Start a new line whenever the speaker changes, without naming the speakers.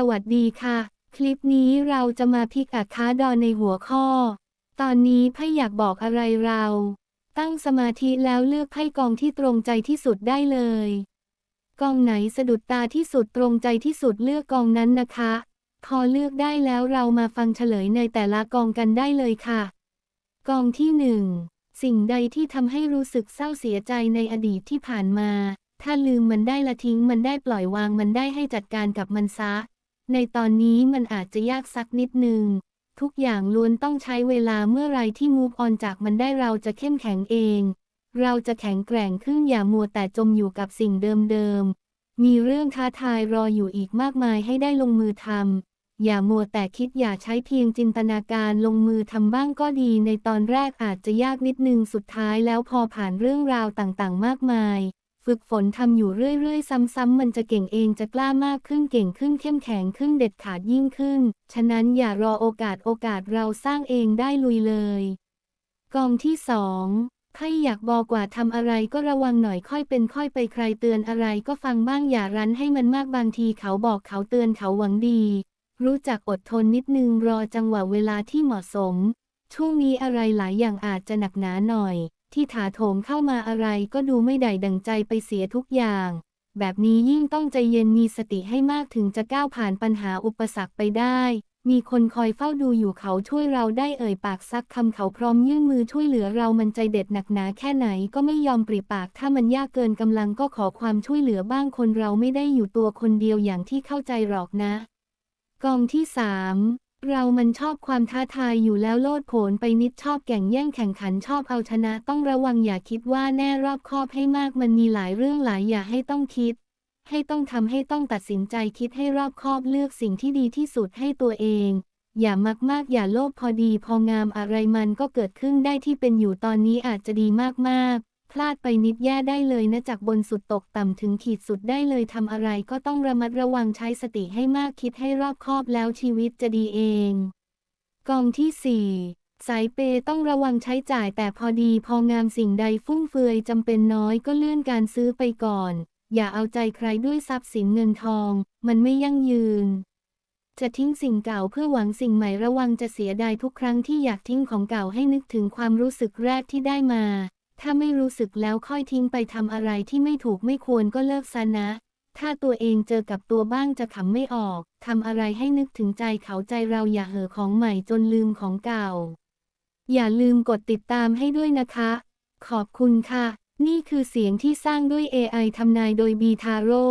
สวัสดีค่ะ คลิปนี้เราจะมาพิกอักคาดอนในหัวข้อ ตอนนี้ไพ่อยากบอกอะไรเรา ตั้งสมาธิแล้วเลือกไพ่กองที่ตรงใจที่สุดได้เลย กองไหนสะดุดตาที่สุดตรงใจที่สุดเลือกกองนั้นนะคะ พอเลือกได้แล้วเรามาฟังเฉลยในแต่ละกองกันได้เลยค่ะ กองที่หนึ่งสิ่งใดที่ทำให้รู้สึกเศร้าเสียใจในอดีตที่ผ่านมา ถ้าลืมมันได้ละทิ้งมันได้ปล่อยวางมันได้ให้จัดการกับมันซะ ในตอนนี้มันอาจจะยากสักนิดนึง ทุกอย่างล้วนต้องใช้เวลาเมื่อไรที่มูฟออนจากมันได้เราจะเข้มแข็งเอง เราจะแข็งแกร่งขึ้นอย่ามัวแต่จมอยู่กับสิ่งเดิมๆ มีเรื่องท้าทายรออยู่อีกมากมายให้ได้ลงมือทำ อย่ามัวแต่คิดอย่าใช้เพียงจินตนาการลงมือทำบ้างก็ดี ในตอนแรกอาจจะยากนิดนึงสุดท้ายแล้วพอผ่านเรื่องราวต่างๆ มากมาย ฝึกฝนทำอยู่เรื่อยๆ ซ้ำๆมันจะเก่งเองจะกล้ามากขึ้นเก่งขึ้นเข้มแข็งขึ้นเด็ดขาดยิ่งขึ้น ฉะนั้นอย่ารอโอกาสโอกาสเราสร้างเองได้ลุยเลย กองที่สองใครอยากบอกว่าทำอะไรก็ระวังหน่อยค่อยเป็นค่อยไปใครเตือนอะไรก็ฟังบ้างอย่ารั้นให้มันมากบางทีเขาบอกเขาเตือนเขาหวังดี รู้จักอดทนนิดนึงรอจังหวะเวลาที่เหมาะสม ช่วงนี้อะไรหลายอย่างอาจจะหนักหนาหน่อย ที่ถาโถมเข้ามาอะไรก็ดูไม่ได้ดังใจไปเสียทุกอย่าง แบบนี้ยิ่งต้องใจเย็นมีสติให้มากถึงจะก้าวผ่านปัญหาอุปสรรคไปได้ มีคนคอยเฝ้าดูอยู่เขาช่วยเราได้เอ่ยปากซักคำเขาพร้อมยื่นมือช่วยเหลือเรามันใจเด็ดหนักหนาแค่ไหนก็ไม่ยอมปริปากถ้ามันยากเกินกำลังก็ขอความช่วยเหลือบ้างคนเราไม่ได้อยู่ตัวคนเดียวอย่างที่เข้าใจหรอกนะ กองที่สาม เรามันชอบความท้าทายอยู่แล้วโลดโผนไปนิดชอบแก่งแย่งแข่งขันชอบเอาชนะ ต้องระวังอย่าคิดว่าแน่รอบคอบให้มากมันมีหลายเรื่องหลายอย่าให้ต้องคิด ให้ต้องทำให้ต้องตัดสินใจคิดให้รอบคอบเลือกสิ่งที่ดีที่สุดให้ตัวเอง อย่ามากมากอย่าโลภพอดีพองามอะไรมันก็เกิดขึ้นได้ที่เป็นอยู่ตอนนี้อาจจะดีมากๆ พลาดไปนิดแย่ได้เลยนะจากบนสุดตกต่ำถึงขีดสุดได้เลยทำอะไรก็ต้องระมัดระวังใช้สติให้มากคิดให้รอบคอบแล้วชีวิตจะดีเอง กองที่ 4 สายเปย์ต้องระวังใช้จ่ายแต่พอดีพองามสิ่งใดฟุ่มเฟือยจำเป็นน้อยก็เลื่อนการซื้อไปก่อน อย่าเอาใจใครด้วยทรัพย์สินเงินทอง มันไม่ยั่งยืนจะทิ้งสิ่งเก่าเพื่อหวังสิ่งใหม่ระวังจะเสียดายทุกครั้งที่อยากทิ้งของเก่าให้นึกถึงความรู้สึกแรกที่ได้มา ถ้าไม่รู้สึกแล้วค่อยทิ้งไปทำอะไรที่ไม่ถูกไม่ควรก็เลิกซะนะ ถ้าตัวเองเจอกับตัวบ้างจะขำไม่ออกทำอะไรให้นึกถึงใจเขาใจเราอย่าเห่อของใหม่จนลืมของเก่า อย่าลืมกดติดตามให้ด้วยนะคะ ขอบคุณค่ะ นี่คือเสียงที่สร้างด้วย AI ทำนายโดยบีทาโร่